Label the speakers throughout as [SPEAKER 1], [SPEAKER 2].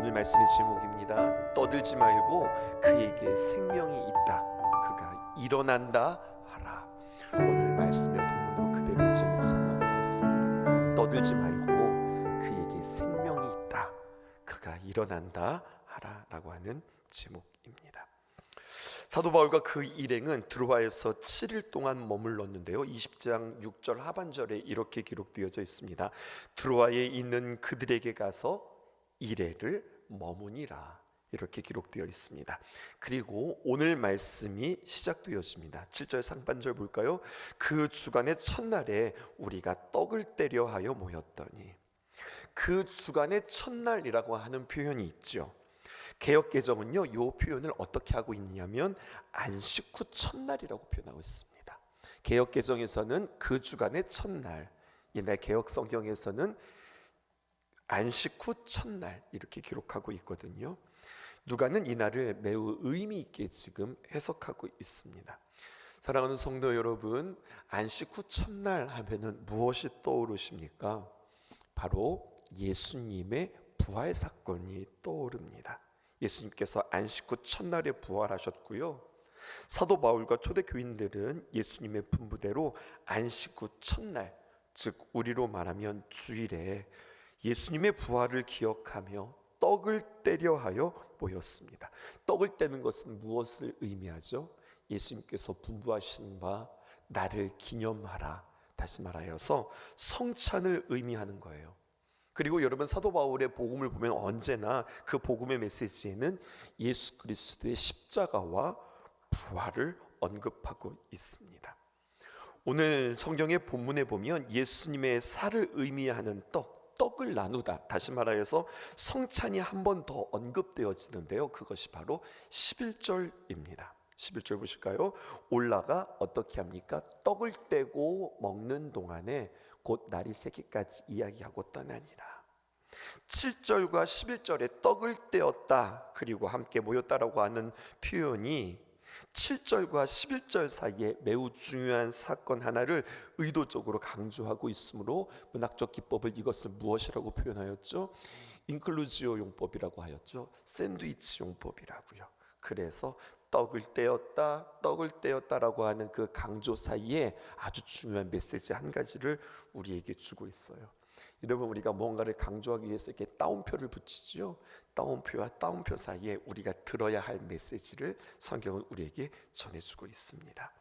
[SPEAKER 1] 오늘 말씀의 제목입니다. 떠들지 말고 그에게 생명이 있다. 그가 일어난다 하라. 오늘 말씀의 본문으로 그대로 제목 삼아보았습니다. 떠들지 말고 그에게 생명이 있다. 그가 일어난다 하라라고 하는 제목입니다. 사도 바울과 그 일행은 드로아에서 7일 동안 머물렀는데요. 20장 6절 하반절에 이렇게 기록되어져 있습니다. 드로아에 있는 그들에게 가서 이래를 머무니라. 이렇게 기록되어 있습니다. 그리고 오늘 말씀이 시작되어집니다. 7절 상반절 볼까요? 그 주간의 첫날에 우리가 떡을 때려 하여 모였더니 그 주간의 첫날이라고 하는 표현이 있죠. 개혁 개정은요, 이 표현을 어떻게 하고 있냐면 안식 후 첫날이라고 표현하고 있습니다. 개혁 개정에서는 그 주간의 첫날, 옛날 개혁 성경에서는 안식 후 첫날 이렇게 기록하고 있거든요. 누가는 이 날을 매우 의미 있게 지금 해석하고 있습니다. 사랑하는 성도 여러분, 안식 후 첫날 하면은 무엇이 떠오르십니까? 바로 예수님의 부활 사건이 떠오릅니다. 예수님께서 안식 후 첫날에 부활하셨고요. 사도 바울과 초대 교인들은 예수님의 분부대로 안식 후 첫날, 즉 우리로 말하면 주일에 예수님의 부활을 기억하며 떡을 때려 하여 모였습니다. 떡을 떼는 것은 무엇을 의미하죠? 예수님께서 분부하신 바 나를 기념하라. 다시 말하여서 성찬을 의미하는 거예요. 그리고 여러분 사도 바울의 복음을 보면 언제나 그 복음의 메시지에는 예수 그리스도의 십자가와 부활을 언급하고 있습니다. 오늘 성경의 본문에 보면 예수님의 살을 의미하는 떡, 떡을 나누다. 다시 말하여서 성찬이 한 번 더 언급되어지는데요. 그것이 바로 11절입니다. 11절 보실까요? 올라가 어떻게 합니까? 떡을 떼고 먹는 동안에 곧 날이 새기까지 이야기하고 떠나니라. 7절과 11절에 떡을 떼었다 그리고 함께 모였다라고 하는 표현이 7절과 11절 사이에 매우 중요한 사건 하나를 의도적으로 강조하고 있으므로 문학적 기법을 이것을 무엇이라고 표현하였죠? 인클루지오 용법이라고 하였죠. 샌드위치 용법이라고요. 그래서 떡을 떼었다, 떡을 떼었다라고 하는 그 강조 사이에 아주 중요한 메시지 한 가지를 우리에게 주고 있어요. 여러분 우리가 뭔가를 강조하기 위해서 이렇게 따옴표를 붙이지요. 따옴표와 따옴표 사이에 우리가 들어야 할 메시지를 성경은 우리에게 전해주고 있습니다.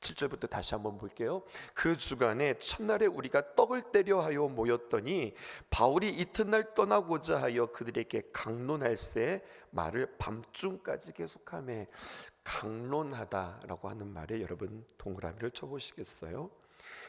[SPEAKER 1] 7절부터 다시 한번 볼게요. 그 주간에 첫날에 우리가 떡을 때려 하여 모였더니 바울이 이튿날 떠나고자 하여 그들에게 강론할새 말을 밤중까지 계속하며 강론하다라고 하는 말에 여러분 동그라미를 쳐보시겠어요?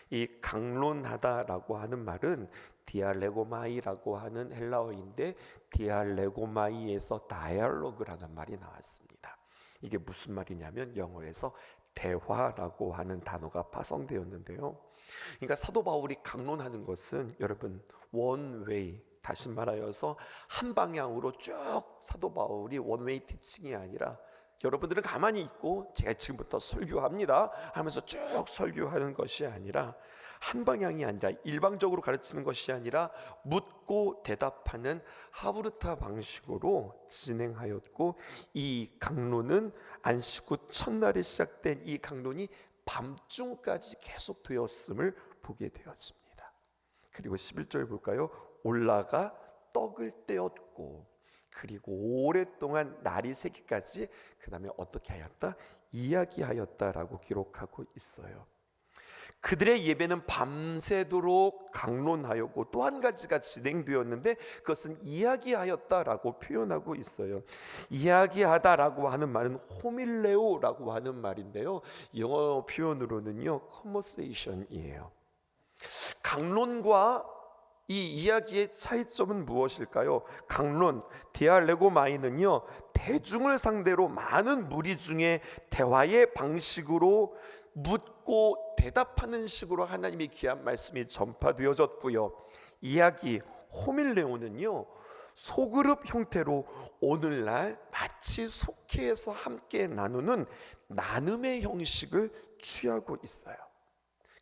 [SPEAKER 1] 이 강론하다라고 하는 말은 디알레고마이라고 하는 헬라어인데 디알레고마이에서 다이얼로그라는 말이 나왔습니다. 이게 무슨 말이냐면 영어에서 대화라고 하는 단어가 파송되었는데요. 그러니까 사도 바울이 강론하는 것은 여러분 원웨이 다시 말하여서 한 방향으로 쭉 사도 바울이 원웨이 티칭이 아니라 여러분들은 가만히 있고 제가 지금부터 설교합니다 하면서 쭉 설교하는 것이 아니라 한 방향이 아니라 일방적으로 가르치는 것이 아니라 묻고 대답하는 하브르타 방식으로 진행하였고 이 강론은 안식 후 첫날에 시작된 이 강론이 밤중까지 계속되었음을 보게 되었습니다. 그리고 11절 볼까요? 올라가 떡을 떼었고 그리고 오랫동안 날이 새기까지 그 다음에 어떻게 하였다? 이야기하였다라고 기록하고 있어요. 그들의 예배는 밤새도록 강론하였고 또 한 가지가 진행되었는데 그것은 이야기하였다라고 표현하고 있어요. 이야기하다라고 하는 말은 호밀레오라고 하는 말인데요. 영어 표현으로는요, conversation이에요. 강론과 이 이야기의 차이점은 무엇일까요? 강론 디알레고마이는요 대중을 상대로 많은 무리 중에 대화의 방식으로 묻고 대답하는 식으로 하나님의 귀한 말씀이 전파되어졌고요. 이야기 호밀레오는요 소그룹 형태로 오늘날 마치 속회에서 함께 나누는 나눔의 형식을 취하고 있어요.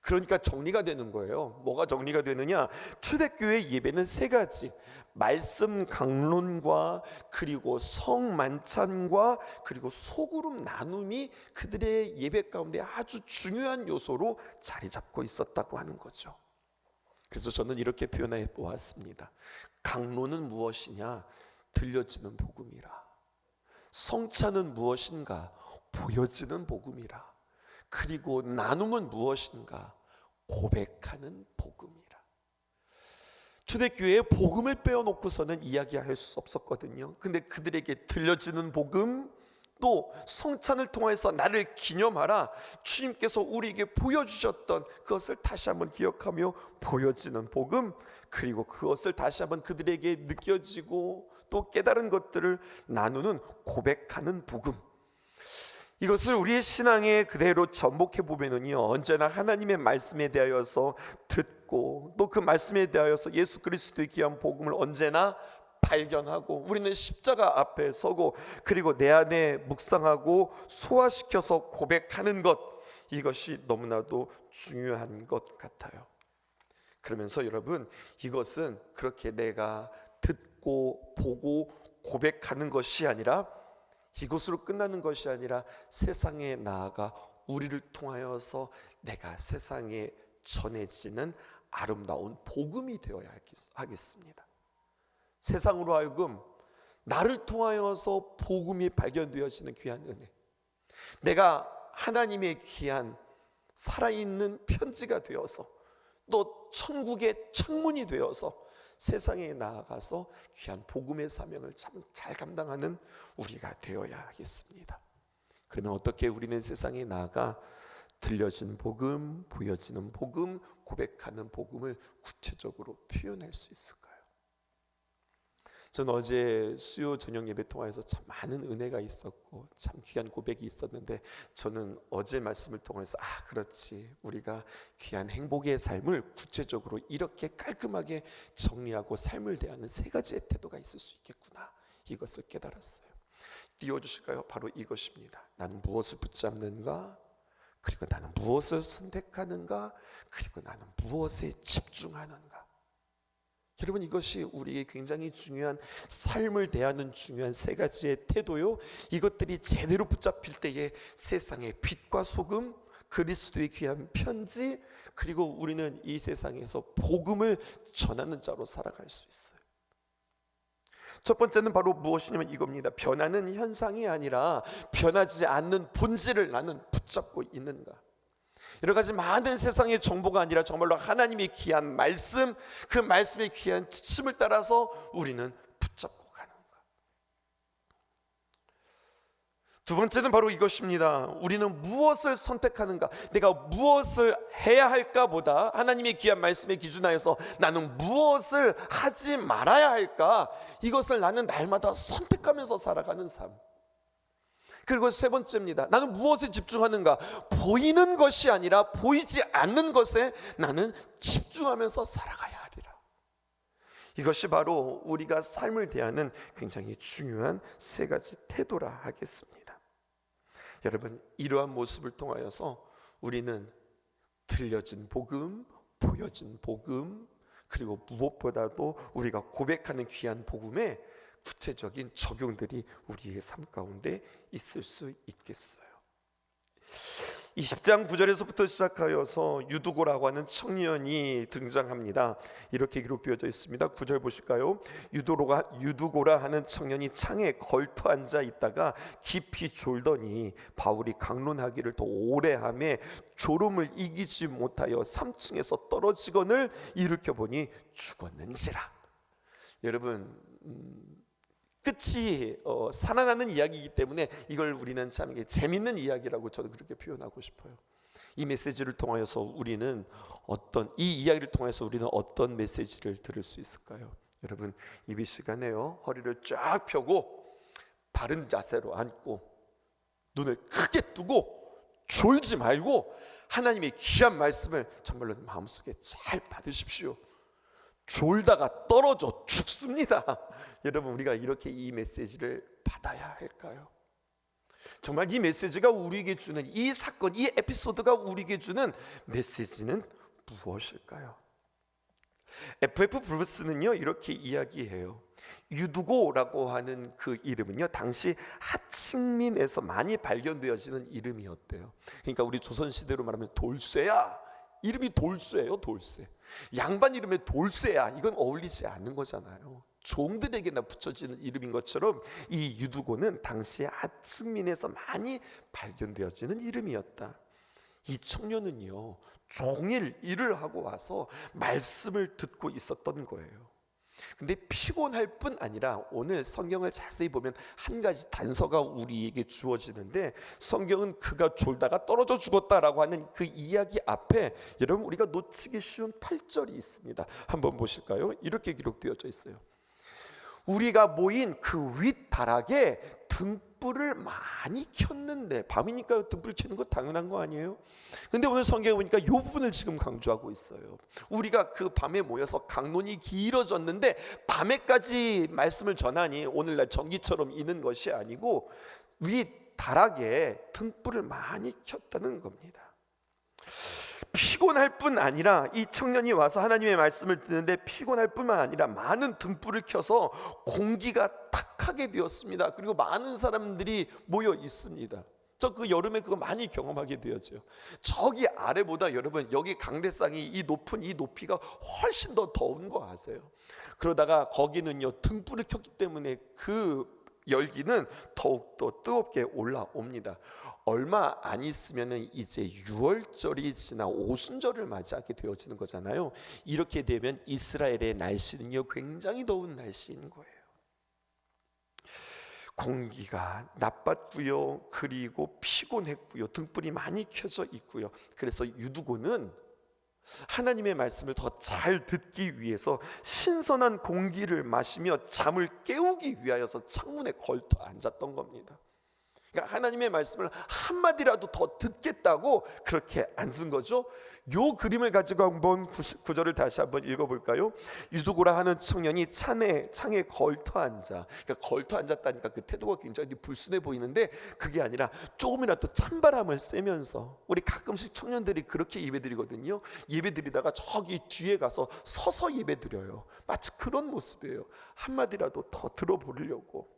[SPEAKER 1] 그러니까 정리가 되는 거예요. 뭐가 정리가 되느냐? 초대교회 예배는 세 가지. 말씀 강론과 그리고 성 만찬과 그리고 소그룹 나눔이 그들의 예배 가운데 아주 중요한 요소로 자리 잡고 있었다고 하는 거죠. 그래서 저는 이렇게 표현해 보았습니다. 강론은 무엇이냐? 들려지는 복음이라. 성찬은 무엇인가? 보여지는 복음이라. 그리고 나눔은 무엇인가? 고백하는 복음이라. 초대교회에 복음을 빼어놓고서는 이야기할 수 없었거든요. 근데 그들에게 들려지는 복음, 또 성찬을 통해서 나를 기념하라 주님께서 우리에게 보여주셨던 그것을 다시 한번 기억하며 보여지는 복음 그리고 그것을 다시 한번 그들에게 느껴지고 또 깨달은 것들을 나누는 고백하는 복음 이것을 우리의 신앙에 그대로 접목해 보면은요 언제나 하나님의 말씀에 대하여서 듣고 또 그 말씀에 대하여서 예수 그리스도의 귀한 복음을 언제나 발견하고 우리는 십자가 앞에 서고 그리고 내 안에 묵상하고 소화시켜서 고백하는 것 이것이 너무나도 중요한 것 같아요. 그러면서 여러분 이것은 그렇게 내가 듣고 보고 고백하는 것이 아니라 이것으로 끝나는 것이 아니라 세상에 나아가 우리를 통하여서 내가 세상에 전해지는 아름다운 복음이 되어야 하겠습니다. 세상으로 하여금 나를 통하여서 복음이 발견되어지는 귀한 은혜. 내가 하나님의 귀한 살아있는 편지가 되어서 또 천국의 창문이 되어서 세상에 나아가서 귀한 복음의 사명을 참 잘 감당하는 우리가 되어야 하겠습니다. 그러면 어떻게 우리는 세상에 나아가 들려진 복음, 보여지는 복음, 고백하는 복음을 구체적으로 표현할 수 있을까요? 전 어제 수요 저녁 예배 통해서 참 많은 은혜가 있었고 참 귀한 고백이 있었는데 저는 어제 말씀을 통해서 아 그렇지 우리가 귀한 행복의 삶을 구체적으로 이렇게 깔끔하게 정리하고 삶을 대하는 세 가지의 태도가 있을 수 있겠구나 이것을 깨달았어요. 띄워주실까요? 바로 이것입니다. 나는 무엇을 붙잡는가? 그리고 나는 무엇을 선택하는가? 그리고 나는 무엇에 집중하는가? 여러분 이것이 우리에게 굉장히 중요한 삶을 대하는 중요한 세 가지의 태도요. 이것들이 제대로 붙잡힐 때에 세상의 빛과 소금, 그리스도의 귀한 편지, 그리고 우리는 이 세상에서 복음을 전하는 자로 살아갈 수 있어요. 첫 번째는 바로 무엇이냐면 이겁니다. 변하는 현상이 아니라 변하지 않는 본질을 나는 붙잡고 있는가. 여러 가지 많은 세상의 정보가 아니라 정말로 하나님의 귀한 말씀, 그 말씀의 귀한 지침을 따라서 우리는 붙잡고 가는가. 두 번째는 바로 이것입니다. 우리는 무엇을 선택하는가? 내가 무엇을 해야 할까보다 하나님의 귀한 말씀에 기준하여서 나는 무엇을 하지 말아야 할까? 이것을 나는 날마다 선택하면서 살아가는 삶. 그리고 세 번째입니다. 나는 무엇에 집중하는가? 보이는 것이 아니라 보이지 않는 것에 나는 집중하면서 살아가야 하리라. 이것이 바로 우리가 삶을 대하는 굉장히 중요한 세 가지 태도라 하겠습니다. 여러분, 이러한 모습을 통하여서 우리는 들려진 복음, 보여진 복음, 그리고 무엇보다도 우리가 고백하는 귀한 복음에 구체적인 적용들이 우리의 삶 가운데 있을 수 있겠어요. 20장 9절에서부터 시작하여서 유두고라고 하는 청년이 등장합니다. 이렇게 기록되어져 있습니다. 9절 보실까요? 유도로가 유두고라 하는 청년이 창에 걸터 앉아 있다가 깊이 졸더니 바울이 강론하기를 더 오래 함에 졸음을 이기지 못하여 3층에서 떨어지건을 일으켜 보니 죽었는지라. 여러분 음, 끝이 어, 살아나는 이야기이기 때문에 이걸 우리는 참 재밌는 이야기라고 저는 그렇게 표현하고 싶어요. 이 메시지를 통하여서 우리는 어떤 이 이야기를 통해서 우리는 어떤 메시지를 들을 수 있을까요? 여러분 이비 시간에요 허리를 쫙 펴고 바른 자세로 앉고 눈을 크게 뜨고 졸지 말고 하나님의 귀한 말씀을 정말로 마음속에 잘 받으십시오. 졸다가 떨어져 죽습니다. 여러분 우리가 이렇게 이 메시지를 받아야 할까요? 정말 이 메시지가 우리에게 주는 이 사건, 이 에피소드가 우리에게 주는 메시지는 무엇일까요? FF 브루스는요 이렇게 이야기해요. 유두고라고 하는 그 이름은요 당시 하층민에서 많이 발견되어지는 이름이었대요. 그러니까 우리 조선 시대로 말하면 돌쇠야 이름이 돌쇠예요 돌쇠. 양반 이름에 돌쇠야 이건 어울리지 않는 거잖아요. 종들에게나 붙여지는 이름인 것처럼 이 유두고는 당시 하층민에서 많이 발견되어지는 이름이었다. 이 청년은요 종일 일을 하고 와서 말씀을 듣고 있었던 거예요. 근데 피곤할 뿐 아니라 오늘 성경을 자세히 보면 한 가지 단서가 우리에게 주어지는데 성경은 그가 졸다가 떨어져 죽었다라고 하는 그 이야기 앞에 여러분 우리가 놓치기 쉬운 8절이 있습니다. 한번 보실까요? 이렇게 기록되어져 있어요. 우리가 모인 그 윗다락에 등 불을 많이 켰는데 밤이니까 등불 켜는 거 당연한 거 아니에요? 근데 오늘 성경에 보니까 이 부분을 지금 강조하고 있어요. 우리가 그 밤에 모여서 강론이 길어졌는데 밤에까지 말씀을 전하니 오늘날 전기처럼 이는 것이 아니고 윗다락에 등불을 많이 켰다는 겁니다. 피곤할 뿐 아니라 이 청년이 와서 하나님의 말씀을 듣는데 피곤할 뿐만 아니라 많은 등불을 켜서 공기가 탁하게 되었습니다. 그리고 많은 사람들이 모여 있습니다. 저 그 여름에 그거 많이 경험하게 되었죠. 저기 아래보다 여러분 여기 강대상이 이 높은 이 높이가 훨씬 더 더운 거 아세요? 그러다가 거기는요 등불을 켰기 때문에 그 열기는 더욱더 뜨겁게 올라옵니다. 얼마 안 있으면은 이제 6월절이 지나 오순절을 맞이하게 되어지는 거잖아요. 이렇게 되면 이스라엘의 날씨는요 굉장히 더운 날씨인 거예요. 공기가 나빴고요. 그리고 피곤했고요. 등불이 많이 켜져 있고요. 그래서 유두고는 하나님의 말씀을 더 잘 듣기 위해서 신선한 공기를 마시며 잠을 깨우기 위하여서 창문에 걸터 앉았던 겁니다. 그러니까 하나님의 말씀을 한마디라도 더 듣겠다고 그렇게 앉은 거죠. 요 그림을 가지고 한번 구절을 다시 한번 읽어볼까요? 유두고라 하는 청년이 창에 창에 걸터 앉아. 그러니까 걸터 앉았다니까 그 태도가 굉장히 불순해 보이는데 그게 아니라 조금이라도 찬바람을 쐬면서 우리 가끔씩 청년들이 그렇게 예배드리거든요. 예배드리다가 저기 뒤에 가서 서서 예배드려요. 마치 그런 모습이에요. 한마디라도 더 들어보려고.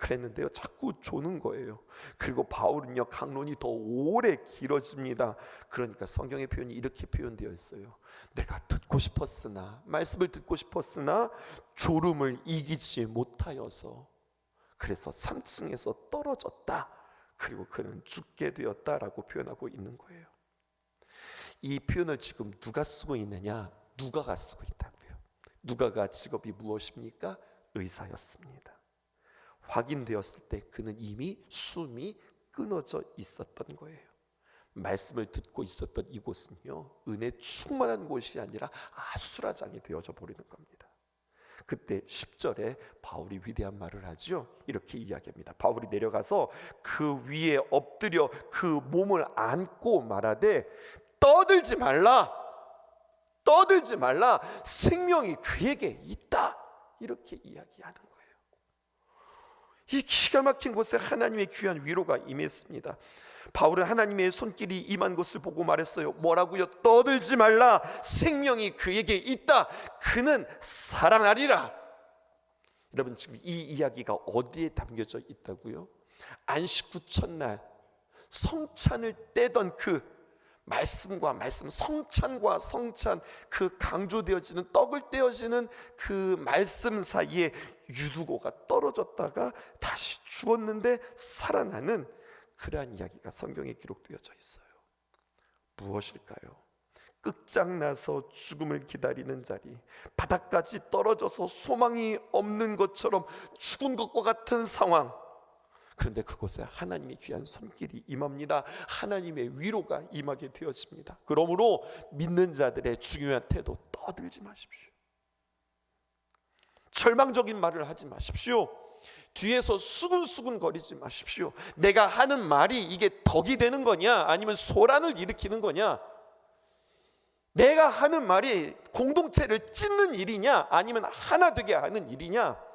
[SPEAKER 1] 그랬는데요. 자꾸 조는 거예요. 그리고 바울은요, 강론이 더 오래 길어집니다. 그러니까 성경의 표현이 이렇게 표현되어 있어요. 내가 듣고 싶었으나, 말씀을 듣고 싶었으나, 졸음을 이기지 못하여서, 그래서 3층에서 떨어졌다. 그리고 그는 죽게 되었다라고 표현하고 있는 거예요. 이 표현을 지금 누가 쓰고 있느냐? 누가가 쓰고 있다고요. 누가가 직업이 무엇입니까? 의사였습니다. 확인되었을 때 그는 이미 숨이 끊어져 있었던 거예요. 말씀을 듣고 있었던 이곳은요 은혜 충만한 곳이 아니라 아수라장이 되어져 버리는 겁니다. 그때 10절에 바울이 위대한 말을 하죠. 이렇게 이야기합니다. 바울이 내려가서 그 위에 엎드려 그 몸을 안고 말하되 떠들지 말라. 떠들지 말라. 생명이 그에게 있다. 이렇게 이야기하는. 이 기가 막힌 곳에 하나님의 귀한 위로가 임했습니다. 바울은 하나님의 손길이 임한 것을 보고 말했어요. 뭐라고요? 떠들지 말라. 생명이 그에게 있다. 그는 살아나리라. 여러분 지금 이 이야기가 어디에 담겨져 있다고요? 안식 구 첫날 성찬을 떼던 그 말씀과 말씀, 성찬과 성찬 그 강조되어지는 떡을 떼어지는 그 말씀 사이에 유두고가 떨어졌다가 다시 죽었는데 살아나는 그러한 이야기가 성경에 기록되어져 있어요. 무엇일까요? 끝장나서 죽음을 기다리는 자리, 바닥까지 떨어져서 소망이 없는 것처럼 죽은 것과 같은 상황. 그런데 그곳에 하나님의 귀한 손길이 임합니다. 하나님의 위로가 임하게 되어집니다. 그러므로 믿는 자들의 중요한 태도 떠들지 마십시오. 절망적인 말을 하지 마십시오. 뒤에서 수근수근 거리지 마십시오. 내가 하는 말이 이게 덕이 되는 거냐? 아니면 소란을 일으키는 거냐? 내가 하는 말이 공동체를 찢는 일이냐? 아니면 하나 되게 하는 일이냐?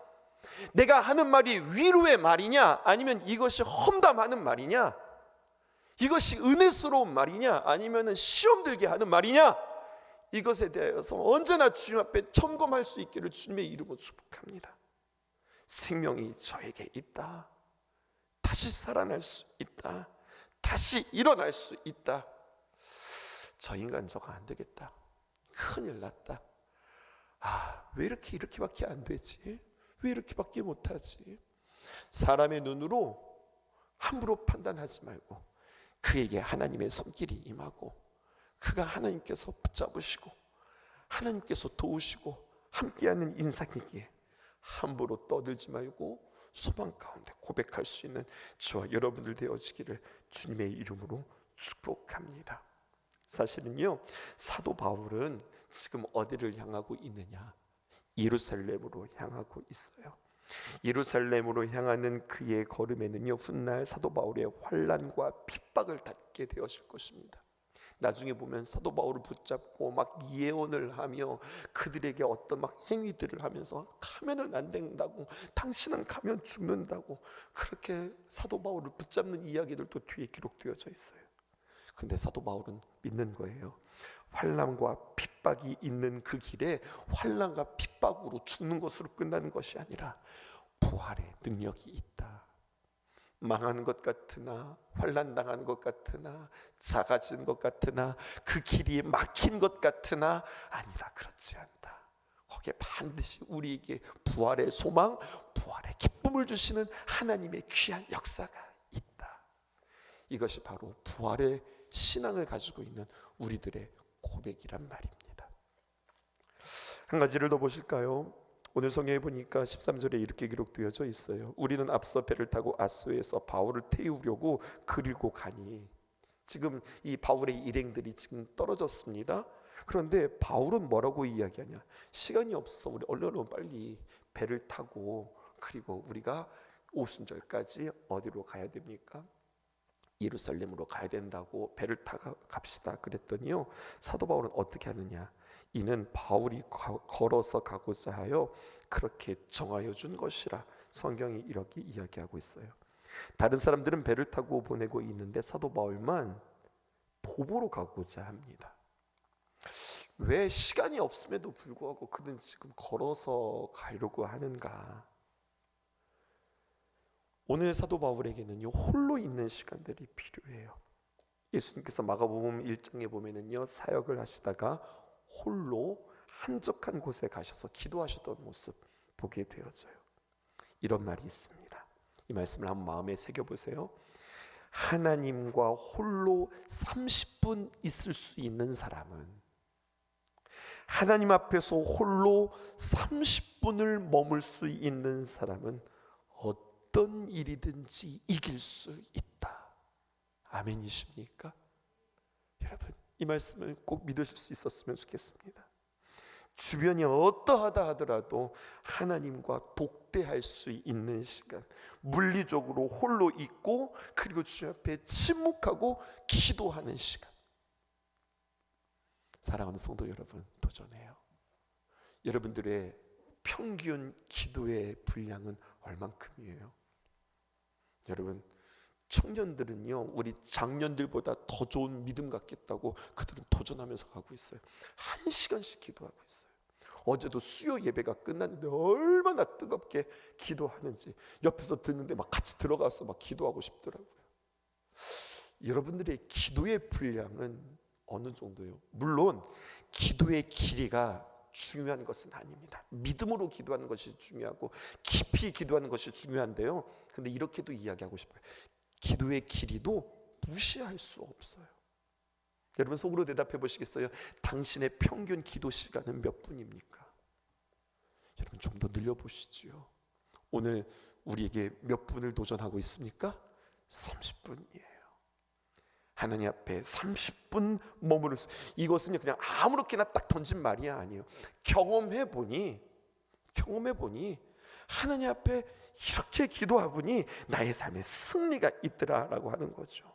[SPEAKER 1] 내가 하는 말이 위로의 말이냐 아니면 이것이 험담하는 말이냐 이것이 은혜스러운 말이냐 아니면 시험 들게 하는 말이냐 이것에 대해서 언제나 주님 앞에 점검할 수 있기를 주님의 이름으로 축복합니다. 생명이 저에게 있다. 다시 살아날 수 있다. 다시 일어날 수 있다. 저 인간 저거 안 되겠다. 큰일 났다. 아 왜 이렇게 이렇게밖에 안 되지 왜 이렇게밖에 못하지 사람의 눈으로 함부로 판단하지 말고 그에게 하나님의 손길이 임하고 그가 하나님께서 붙잡으시고 하나님께서 도우시고 함께하는 인상이기에 함부로 떠들지 말고 소망 가운데 고백할 수 있는 저와 여러분들 되어지기를 주님의 이름으로 축복합니다. 사실은요 사도 바울은 지금 어디를 향하고 있느냐 예루살렘으로 향하고 있어요. 예루살렘으로 향하는 그의 걸음에는요 훗날 사도 바울의 환란과 핍박을 닫게 되어질 것입니다. 나중에 보면 사도 바울을 붙잡고 막 예언을 하며 그들에게 어떤 막 행위들을 하면서 가면은 안 된다고 당신은 가면 죽는다고 그렇게 사도 바울을 붙잡는 이야기들도 뒤에 기록되어져 있어요. 근데 사도 바울은 믿는 거예요. 환란과 핍 박이 있는 그 길에 환란과 핍박으로 죽는 것으로 끝나는 것이 아니라 부활의 능력이 있다. 망하는 것 같으나 환란 당하는 것 같으나 작아진 것 같으나 그 길이 막힌 것 같으나 아니라 그렇지 않다. 거기에 반드시 우리에게 부활의 소망, 부활의 기쁨을 주시는 하나님의 귀한 역사가 있다. 이것이 바로 부활의 신앙을 가지고 있는 우리들의 고백이란 말입니다. 한 가지를 더 보실까요? 오늘 성경에 보니까 13절에 이렇게 기록되어져 있어요. 우리는 앞서 배를 타고 아소에서 바울을 태우려고 그리고 가니 지금 이 바울의 일행들이 지금 떨어졌습니다. 그런데 바울은 뭐라고 이야기하냐? 시간이 없어서 우리 얼른 빨리 배를 타고 그리고 우리가 오순절까지 어디로 가야 됩니까? 예루살렘으로 가야 된다고 배를 타 갑시다 그랬더니요 사도 바울은 어떻게 하느냐 이는 바울이 걸어서 가고자 하여 그렇게 정하여 준 것이라 성경이 이렇게 이야기하고 있어요. 다른 사람들은 배를 타고 보내고 있는데 사도 바울만 도보로 가고자 합니다. 왜 시간이 없음에도 불구하고 그는 지금 걸어서 가려고 하는가? 오늘 사도 바울에게는요 홀로 있는 시간들이 필요해요. 예수님께서 마가복음 1장에 보면은요 사역을 하시다가 홀로 한적한 곳에 가셔서 기도하셨던 모습 보게 되어져요. 이런 말이 있습니다. 이 말씀을 한번 마음에 새겨 보세요. 하나님과 홀로 30분 있을 수 있는 사람은 하나님 앞에서 홀로 30분을 머물 수 있는 사람은 어떤 일이든지 이길 수 있다. 아멘이십니까? 여러분 이 말씀을 꼭 믿으실 수 있었으면 좋겠습니다. 주변이 어떠하다 하더라도 하나님과 독대할 수 있는 시간, 물리적으로 홀로 있고 그리고 주 앞에 침묵하고 기도하는 시간. 사랑하는 성도 여러분, 도전해요. 여러분들의 평균 기도의 분량은 얼만큼이에요? 여러분 청년들은요 우리 장년들보다 더 좋은 믿음 갖겠다고 그들은 도전하면서 가고 있어요 한 시간씩 기도하고 있어요 어제도 수요 예배가 끝났는데 얼마나 뜨겁게 기도하는지 옆에서 듣는데 막 같이 들어가서 막 기도하고 싶더라고요 여러분들의 기도의 분량은 어느 정도요? 물론 기도의 길이가 중요한 것은 아닙니다. 믿음으로 기도하는 것이 중요하고 깊이 기도하는 것이 중요한데요. 근데 이렇게도 이야기하고 싶어요. 기도의 길이도 무시할 수 없어요. 여러분 속으로 대답해 보시겠어요? 당신의 평균 기도 시간은 몇 분입니까? 여러분 좀 더 늘려 보시지요. 오늘 우리에게 몇 분을 도전하고 있습니까? 30분이에요. 하나님 앞에 30분 머무를 수 이것은 그냥 아무렇게나 딱 던진 말이 아니에요. 경험해 보니 경험해 보니 하나님 앞에 이렇게 기도하보니 나의 삶에 승리가 있더라라고 하는 거죠.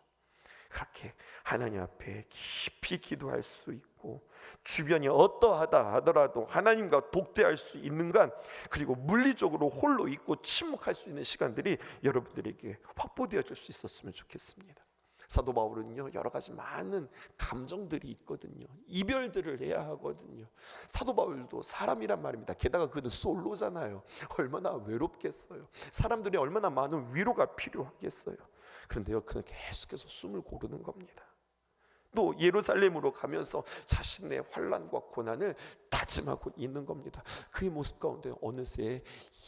[SPEAKER 1] 그렇게 하나님 앞에 깊이 기도할 수 있고 주변이 어떠하다 하더라도 하나님과 독대할 수 있는 간 그리고 물리적으로 홀로 있고 침묵할 수 있는 시간들이 여러분들에게 확보되어질 수 있었으면 좋겠습니다. 사도 바울은요 여러 가지 많은 감정들이 있거든요. 이별들을 해야 하거든요. 사도 바울도 사람이란 말입니다. 게다가 그는 솔로잖아요. 얼마나 외롭겠어요. 사람들이 얼마나 많은 위로가 필요하겠어요. 그런데요 그는 계속해서 숨을 고르는 겁니다. 또 예루살렘으로 가면서 자신의 환란과 고난을 다짐하고 있는 겁니다. 그의 모습 가운데 어느새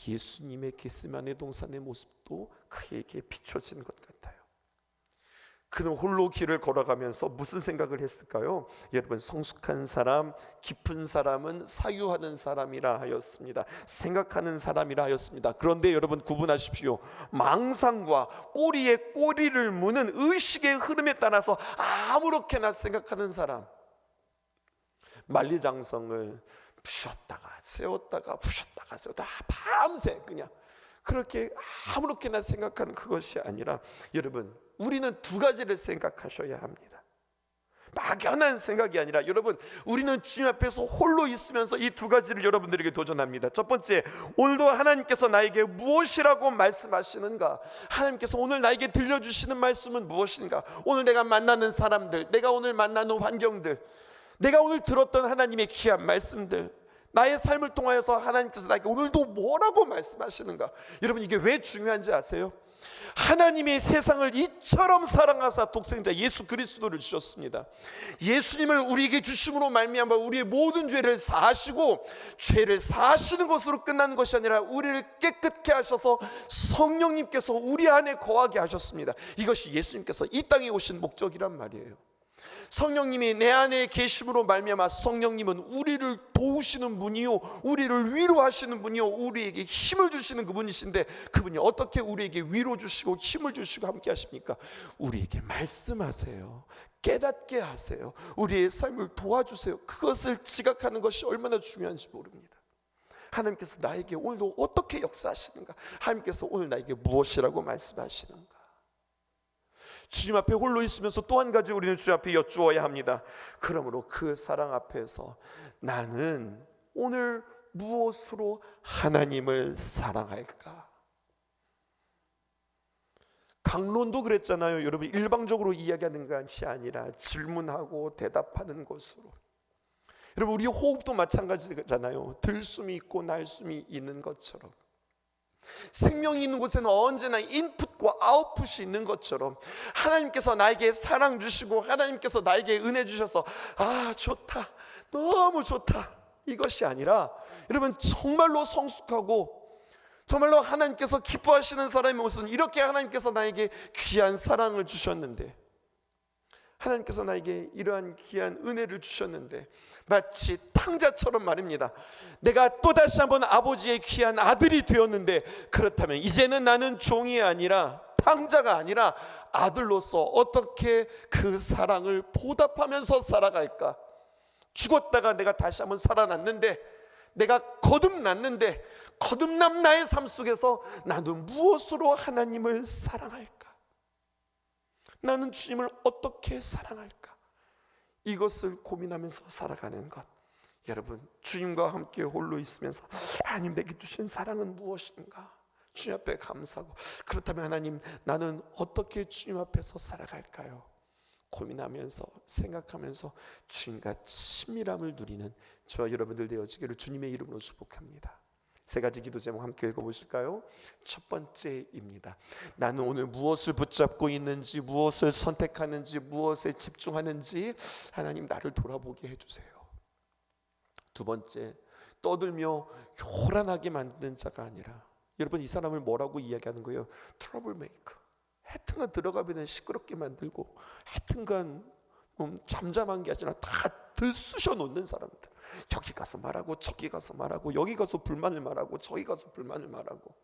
[SPEAKER 1] 예수님의 게스만의 동산의 모습도 그에게 비춰지는 것 같아요. 그는 홀로 길을 걸어가면서 무슨 생각을 했을까요? 여러분 성숙한 사람, 깊은 사람은 사유하는 사람이라 하였습니다. 생각하는 사람이라 하였습니다. 그런데 여러분 구분하십시오. 망상과 꼬리에 꼬리를 무는 의식의 흐름에 따라서 아무렇게나 생각하는 사람. 만리장성을 부셨다가 세웠다가 부셨다가 세웠다 밤새 그냥 그렇게 아무렇게나 생각하는 그것이 아니라 여러분 우리는 두 가지를 생각하셔야 합니다. 막연한 생각이 아니라 여러분 우리는 주님 앞에서 홀로 있으면서 이 두 가지를 여러분들에게 도전합니다. 첫 번째 오늘도 하나님께서 나에게 무엇이라고 말씀하시는가? 하나님께서 오늘 나에게 들려주시는 말씀은 무엇인가? 오늘 내가 만나는 사람들, 내가 오늘 만나는 환경들, 내가 오늘 들었던 하나님의 귀한 말씀들, 나의 삶을 통하여서 하나님께서 나에게 오늘도 뭐라고 말씀하시는가? 여러분 이게 왜 중요한지 아세요? 하나님이 세상을 이처럼 사랑하사 독생자 예수 그리스도를 주셨습니다. 예수님을 우리에게 주심으로 말미암아 우리의 모든 죄를 사하시고 죄를 사하시는 것으로 끝나는 것이 아니라 우리를 깨끗게 하셔서 성령님께서 우리 안에 거하게 하셨습니다. 이것이 예수님께서 이 땅에 오신 목적이란 말이에요. 성령님이 내 안에 계심으로 말미암아 성령님은 우리를 도우시는 분이요 우리를 위로하시는 분이요 우리에게 힘을 주시는 그분이신데 그분이 어떻게 우리에게 위로 주시고 힘을 주시고 함께 하십니까? 우리에게 말씀하세요. 깨닫게 하세요. 우리의 삶을 도와주세요. 그것을 지각하는 것이 얼마나 중요한지 모릅니다. 하나님께서 나에게 오늘도 어떻게 역사하시는가? 하나님께서 오늘 나에게 무엇이라고 말씀하시는가? 주님 앞에 홀로 있으면서 또 한 가지 우리는 주님 앞에 여쭈어야 합니다. 그러므로 그 사랑 앞에서 나는 오늘 무엇으로 하나님을 사랑할까? 강론도 그랬잖아요. 여러분 일방적으로 이야기하는 것이 아니라 질문하고 대답하는 것으로. 여러분 우리 호흡도 마찬가지잖아요. 들숨이 있고 날숨이 있는 것처럼. 생명이 있는 곳에는 언제나 인풋과 아웃풋이 있는 것처럼 하나님께서 나에게 사랑 주시고 하나님께서 나에게 은혜 주셔서 아 좋다. 너무 좋다. 이것이 아니라 여러분 정말로 성숙하고 정말로 하나님께서 기뻐하시는 사람의 모습은 이렇게 하나님께서 나에게 귀한 사랑을 주셨는데 하나님께서 나에게 이러한 귀한 은혜를 주셨는데 마치 탕자처럼 말입니다. 내가 또 다시 한번 아버지의 귀한 아들이 되었는데 그렇다면 이제는 나는 종이 아니라 탕자가 아니라 아들로서 어떻게 그 사랑을 보답하면서 살아갈까? 죽었다가 내가 다시 한번 살아났는데 내가 거듭났는데 거듭난 나의 삶 속에서 나는 무엇으로 하나님을 사랑할까? 나는 주님을 어떻게 사랑할까? 이것을 고민하면서 살아가는 것. 여러분, 주님과 함께 홀로 있으면서 하나님 내게 주신 사랑은 무엇인가? 주님 앞에 감사하고 그렇다면 하나님 나는 어떻게 주님 앞에서 살아갈까요? 고민하면서 생각하면서 주님과 친밀함을 누리는 저와 여러분들 되어지기를 주님의 이름으로 축복합니다. 세 가지 기도 제목 함께 읽어보실까요? 첫 번째입니다. 나는 오늘 무엇을 붙잡고 있는지, 무엇을 선택하는지, 무엇에 집중하는지 하나님 나를 돌아보게 해주세요. 두 번째, 떠들며 요란하게 만드는 자가 아니라 여러분 이 사람을 뭐라고 이야기하는 거예요? 트러블 메이커. 하여튼간 들어가면 시끄럽게 만들고 하여튼간 음, 잠잠한 게 아니라 다 들쑤셔 놓는 사람들. 여기 가서 말하고 저기 가서 말하고 여기 가서 불만을 말하고 저기 가서 불만을 말하고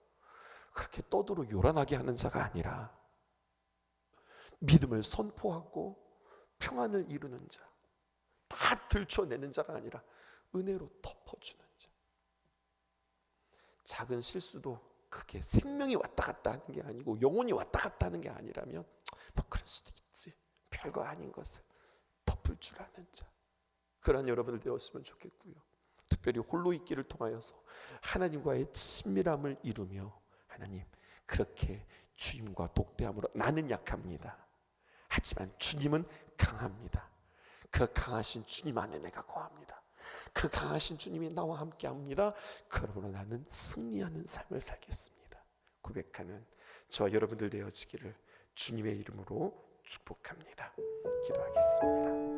[SPEAKER 1] 그렇게 떠들어 요란하게 하는 자가 아니라 믿음을 선포하고 평안을 이루는 자, 다 들춰내는 자가 아니라 은혜로 덮어주는 자. 작은 실수도 그게 생명이 왔다 갔다 하는 게 아니고 영혼이 왔다 갔다 하는 게 아니라면 뭐 그럴 수도 있지. 별거 아닌 것을 줄 아는 자 그런 여러분들 되었으면 좋겠고요. 특별히 홀로 있기를 통하여서 하나님과의 친밀함을 이루며 하나님 그렇게 주님과 독대함으로 나는 약합니다. 하지만 주님은 강합니다. 그 강하신 주님 안에 내가 거합니다. 그 강하신 주님이 나와 함께 합니다. 그러므로 나는 승리하는 삶을 살겠습니다. 고백하는 저와 여러분들 되어지기를 주님의 이름으로 축복합니다. 기도하겠습니다.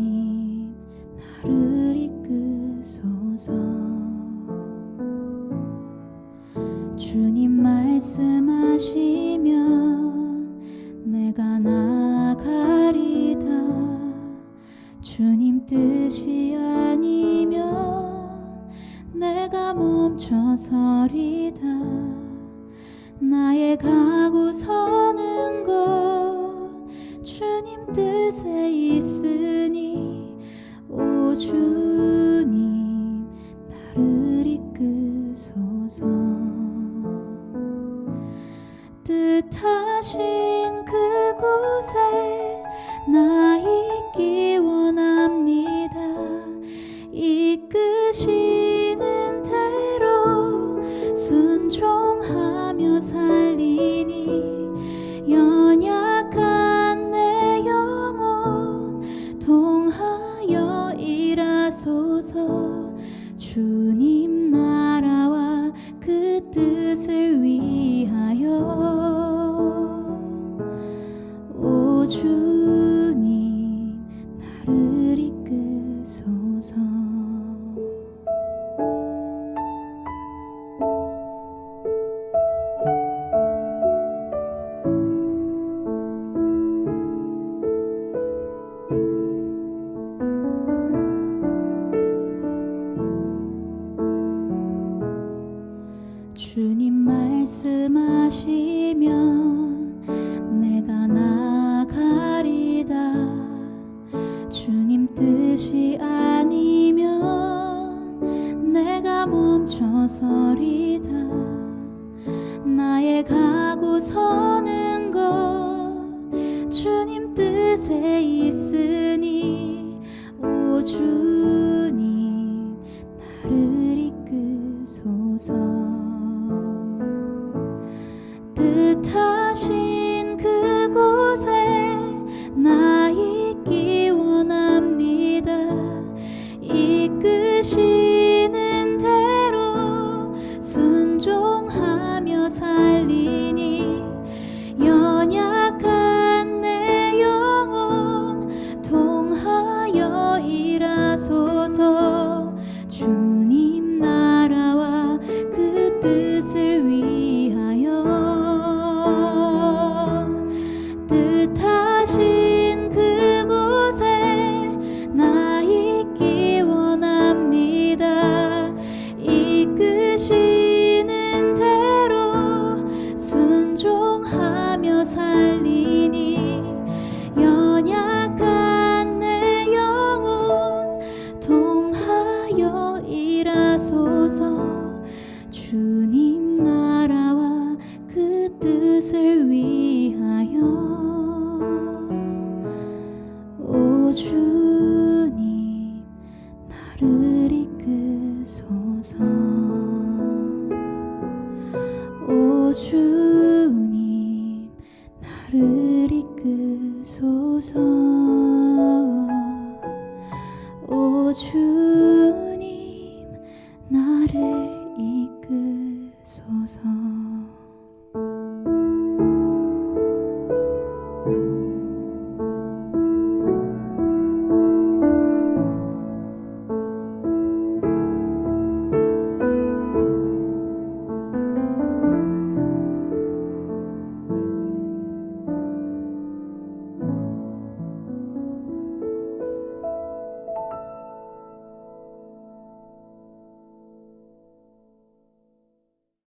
[SPEAKER 2] 나의 가고 서는 것 주님 뜻에 있으니 오주